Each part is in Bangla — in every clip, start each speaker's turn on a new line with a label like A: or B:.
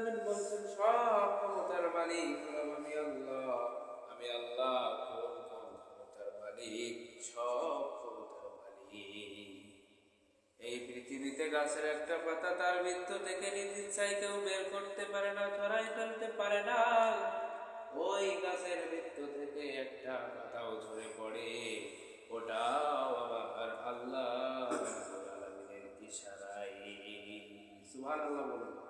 A: আলামিন বলছেন, সব ক্ষমতার মালিক আমি আল্লাহ। আমি আল্লাহ, কোন কোন ক্ষমতার মালিক? সব ক্ষমতার মালিক। এই পৃথিবীতে গাছের একটা পাতা তার মৃত্যু থেকে নিজের চাই কেউ বের করতে পারে না, ধরাই ফেলতে পারে না। ওই গাছের মৃত্যু থেকে একটা পাতাও ঝরে পড়ে। ওটাও আমার আল্লাহ ইশারায়। সুবহানাল্লাহ বলুন।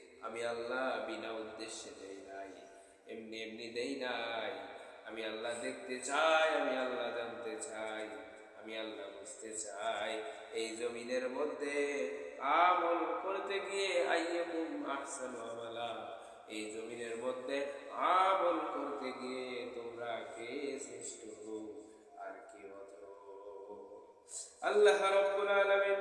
A: আমি আল্লাহ বিনা উদ্দেশ্যে দেই নাই, এমনি এমনি দেই নাই। আমি আল্লাহ দেখতে চাই, আমি আল্লাহ জানতে চাই, আমি আল্লাহ বুঝতে চাই। এই জমিনের মধ্যে আমল করতে গিয়ে আইয়াকুম আহসানু আমালা। এই জমিনের মধ্যে আমল করতে গিয়ে তোমরা কে শ্রেষ্ঠ আর কে আল্লাহ রাব্বুল আলামিন,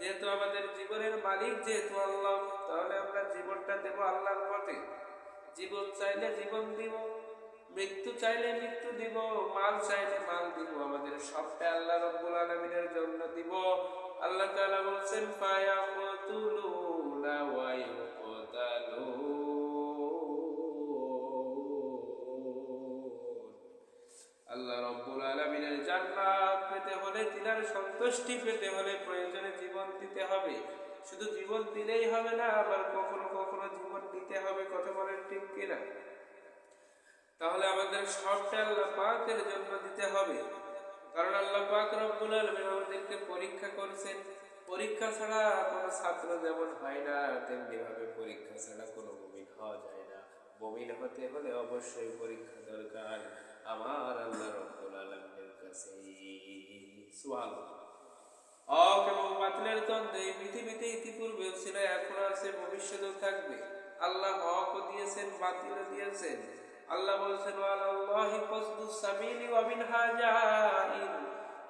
A: যেহেতু আমাদের জীবনের মালিক, যেহেতু আল্লাহ তাহলে আমরা জীবনটা দেব আল্লাহর পথে। জীবন চাইলে জীবন দিব, মৃত্যু চাইলে মৃত্যু দিব, মাল চাইলে মাল দিব। আমাদের সবটা আল্লাহ রব্বুল আলামিনের জন্য দিব। আল্লাহ তাআলা বলছেন আল্লাহ রব্বুল আলামিনের জান্নাত পেতে হলে, তিনার সন্তুষ্টি পেতে হলে প্রয়োজনে জীবন দিতে হবে। শুধু জীবন দিলেই হবে না, আবার কখনো কখনো জীবন দিতে হবে, কথা বলেন ঠিক কিনা? তাহলে আমাদের সবটা আল্লাহ পাকের জন্য দিতে হবে। কারণ আল্লাহ পাক রব্বুল আলামিন আমাদেরকে পরীক্ষা করছেন। পরীক্ষা ছাড়া কোনো ছাত্র যেমন হয় না তেমনি ভাবে পরীক্ষা ছাড়া কোনো মুমিন হওয়া যায় না। মুমিন হতে হলে অবশ্যই পরীক্ষা দরকার। আমার আল্লাহ রব্বুল আলামিনের কাছে সুবহানাল্লাহ। হক এবং দ্বন্দ্ব পৃথিবীতে ইতিপূর্বেও ছিল, এখন আছে ভবিষ্যতেও থাকবে। আল্লাহ হকও দিয়েছেন, বাতিলও দিয়েছেন। আল্লাহ বলছেন, ওয়ালাল্লাহি ফাসদুস সাবিলি ওয়া মিনহা জাইন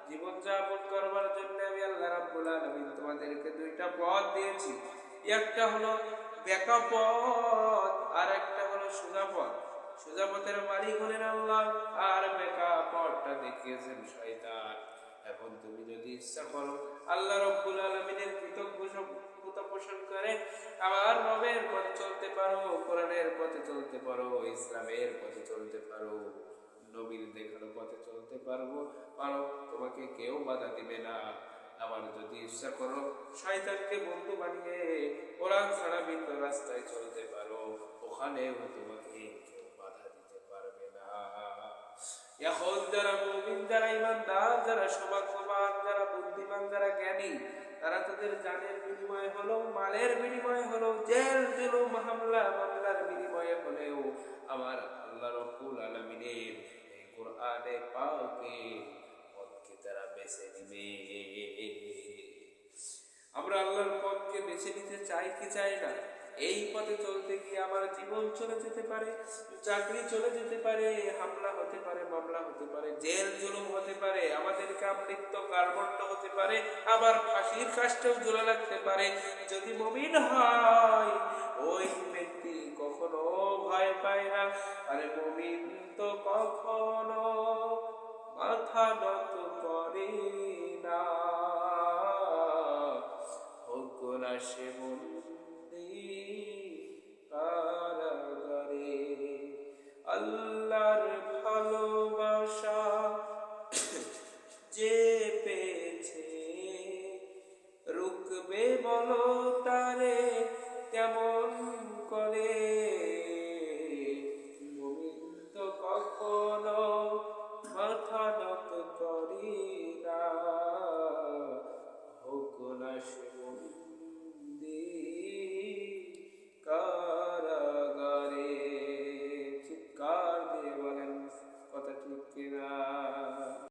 A: জীবন যাপন করবার জন্য আমি আল্লাহ রাব্বুল আলামিন তোমাদেরকে দুইটা পথ দিয়েছি। একটা হলো বেকা পথ, আর একটা হলো সোজা পথ। সোজা পথের মালিক হলেন আল্লাহ, আর বেকা পথটা দেখিয়েছেন শয়তান। এখন তুমি যদি ইচ্ছা করো আল্লাহ রব্বুল আলমিনের কৃতজ্ঞতা পোষণ করে আমার রবের পথে চলতে পারো, কোরআনের পথে চলতে পারো, ইসলামের পথে চলতে পারো, নবীর দেখানো পথে চলতে পারব। পারো, তোমাকে কেউ বাধা দিবে না। আবার যদি ইচ্ছা করো, শয়তানকে বন্ধু বানিয়ে কোরআন ছাড়া ভিন্ন রাস্তায় চলতে পারো। ওখানেও তোমাকে এখন যারা মুমিন, যারা ইমানদার যারা সমাজবান যারা বুদ্ধিমান, যারা জ্ঞানী, তারা তাদের জানের বিনিময় হলো, মালের বিনিময় হলো, জেল জুলুম হামলা মামলার বিনিময়ে হলেও আমার আল্লাহ রব্বুল আলামিনের এই কোরআনে পাকে পথকে তারা বেছে নিবে। আমরা আল্লাহর পথকে বেছে নিতে চাই কি চাই না? এই পথে চলতে গিয়ে আমার জীবন চলে যেতে পারে, চাকরি চলে যেতে পারে, হামলা হতে পারে, মামলা হতে পারে, জেল জুলুম হতে পারে, আমাদেরকে আমৃত্য কার্বণ্য হতে পারে, আবার ফাঁসির কাজটাও জোড়া লাগতে পারে। যদি মমিন হয়, ওই ব্যক্তি কখনো ভয় পায় না। আরে মমিন তো কখনো মাথা নত করে না সে যে